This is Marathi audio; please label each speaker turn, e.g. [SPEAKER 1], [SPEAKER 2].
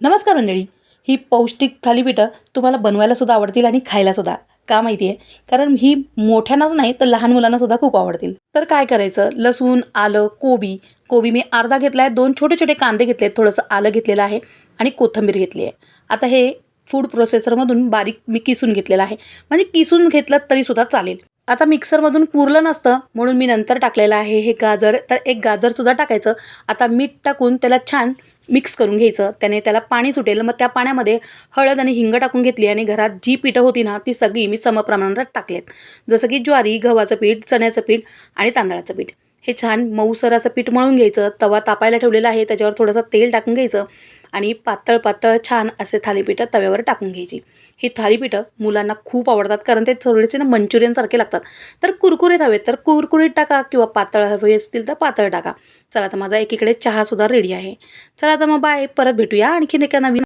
[SPEAKER 1] नमस्कार मंडळी. ही पौष्टिक थालीपीठं तुम्हाला बनवायलासुद्धा आवडतील आणि खायलासुद्धा. का माहिती आहे कारण ही मोठ्यांनाच नाही तर लहान मुलांनासुद्धा खूप आवडतील. तर काय करायचं? लसूण आलं कोबी. कोबी मी अर्धा घेतला आहे दोन छोटे छोटे कांदे घेतले आहेत थोडंसं आलं घेतलेलं आहे आणि कोथिंबीर घेतली आहे. आता हे फूड प्रोसेसरमधून बारीक मी किसून घेतलेलं आहे. म्हणजे किसून घेतलं तरीसुद्धा चालेल. आता मिक्सरमधून पुरलं नसतं म्हणून मी नंतर टाकलेलं आहे हे गाजर. तर एक गाजरसुद्धा टाकायचं. आता मीठ टाकून त्याला छान मिक्स करून घ्यायचं. त्याने त्याला पाणी सुटेल. मग त्या पाण्यामध्ये हळद आणि हिंग टाकून घेतली आणि घरात जी पीठं होती ना ती सगळी मी समप्रमाणात टाकलेत. जसं की ज्वारी गव्हाचं पीठ चण्याचं पीठ आणि तांदळाचं पीठ. हे छान मऊसर असं पीठ मळून घ्यायचं. तवा तापायला ठेवलेला आहे. त्याच्यावर थोडंसं तेल टाकून घ्यायचं. आणि पातळ पातळ छान असे थालीपीठं तव्यावर टाकून घ्यायची. ही थालीपीठं मुलांना खूप आवडतात कारण ते थोडेसे ना मंचुरियनसारखे लागतात. तर कुरकुरीत हवेत तर कुरकुरीत टाका किंवा पातळ हवे असतील तर पातळ टाका. चला तर माझा एकीकडे चहासुद्धा रेडी आहे. चला तर मग बाय परत भेटूया. आणखीन एका नवीन